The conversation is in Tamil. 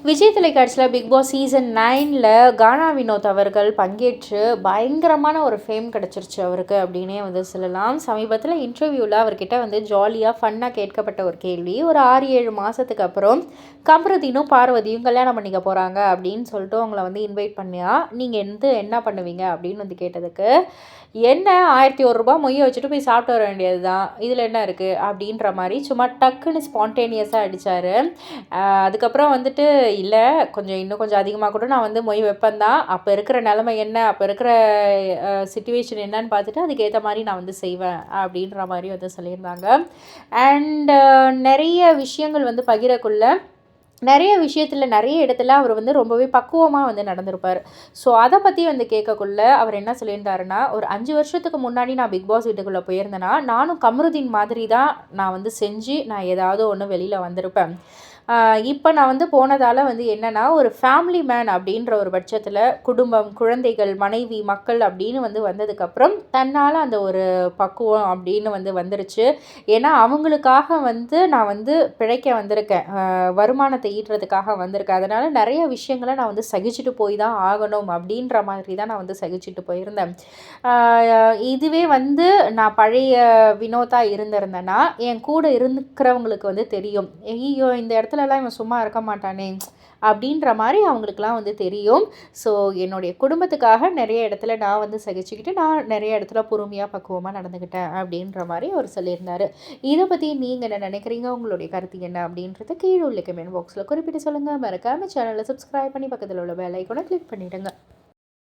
விஜய் தொலைக்காட்சியில் பிக் பாஸ் சீசன் நைனில் கானா வினோத் அவர்கள் பங்கேற்று பயங்கரமான ஒரு ஃபேம் கிடச்சிருச்சு அவருக்கு அப்படின்னே வந்து சொல்லலாம். சமீபத்தில் இன்டர்வியூவில் அவர்கிட்ட வந்து ஜாலியாக ஃபன்னாக கேட்கப்பட்ட ஒரு கேள்வி. ஒரு ஆறு ஏழு மாதத்துக்கு அப்புறம் கம்ரதீனும் பார்வதியும் கல்யாணம் பண்ணிக்க போகிறாங்க அப்படின்னு சொல்லிட்டு அவங்கள வந்து இன்வைட் பண்ணியா? நீங்கள் எந்த என்ன பண்ணுவீங்க? அப்படின்னு வந்து கேட்டதுக்கு என்ன? ஆயிரத்தி ஒரு ரூபா மொய்யை வச்சுட்டு போய் சாப்பிட்டு வர வேண்டியது தான் இதில் என்ன இருக்குது அப்படின்ற மாதிரி சும்மா டக்குன்னு ஸ்பான்டேனியஸாக அடித்தார் அதுக்கப்புறம் வந்துட்டு இல்லை கொஞ்சம் இன்னும் கொஞ்சம் அதிகமாக கூட நான் வந்து மொய் வைப்பேன் தான் அப்போ இருக்கிற நிலமை என்ன அப்போ இருக்கிற சுச்சுவேஷன் என்னன்னு பார்த்துட்டு அதுக்கேற்ற மாதிரி நான் வந்து செய்வேன் அப்படின்ற மாதிரி வந்து சொல்லியிருந்தாங்க. அண்டு நிறைய விஷயங்கள் வந்து பகிரக்குள்ள நிறைய விஷயத்தில் நிறைய இடத்துல அவர் வந்து ரொம்பவே பக்குவமாக வந்து நடந்திருப்பார். ஸோ அதை பற்றி வந்து கேட்கக்குள்ள அவர் என்ன சொல்லியிருந்தாருன்னா ஒரு அஞ்சு வருஷத்துக்கு முன்னாடி நான் பிக் பாஸ் வீட்டுக்குள்ளே போயிருந்தேன்னா நானும் கமருதீன் மாதிரி தான் நான் வந்து செஞ்சு நான் ஏதாவது ஒன்று வெளியில் வந்திருப்பேன். இப்போ நான் வந்து போனதால் வந்து என்னென்னா ஒரு ஃபேமிலி மேன் அப்படின்ற ஒரு பட்சத்தில் குடும்பம் குழந்தைகள் மனைவி மக்கள் அப்படின்னு வந்து வந்ததுக்கப்புறம் தன்னால் அந்த ஒரு பக்குவம் அப்படின்னு வந்து வந்துருச்சு. ஏன்னா அவங்களுக்காக வந்து நான் வந்து பிழைக்க வந்திருக்கேன். வருமானத்தை ஈட்டுறதுக்காக வந்திருக்கேன். அதனால் நிறைய விஷயங்களை நான் வந்து சகிச்சுட்டு போய் தான் ஆகணும் அப்படின்ற மாதிரி தான் நான் வந்து சகிச்சுட்டு போயிருந்தேன். இதுவே வந்து நான் பழைய வினோதாக இருந்திருந்தேன்னா என் கூட இருந்துக்கிறவங்களுக்கு வந்து தெரியும். ஐயோ இந்த இடத்துல இடத்துலலாம் இவன் சும்மா இருக்க மாட்டானே அப்படின்ற மாதிரி அவங்களுக்குலாம் வந்து தெரியும். ஸோ என்னுடைய குடும்பத்துக்காக நிறைய இடத்துல நான் வந்து சகிச்சுக்கிட்டு நான் நிறைய இடத்துல பொறுமையாக பக்குவமாக நடந்துக்கிட்டேன் அப்படின்ற மாதிரி அவர் சொல்லியிருந்தார். இதை பற்றி நீங்கள் என்ன நினைக்கிறீங்க? உங்களுடைய கருத்து என்ன அப்படின்றத கீழே உள்ள கமெண்ட் பாக்ஸில் குறிப்பிட்டு சொல்லுங்கள் மறக்காமல் சேனலை சப்ஸ்கிரைப் பண்ணி பக்கத்தில் உள்ள பெல் ஐக்கோனை கிளிக் பண்ணிவிடுங்க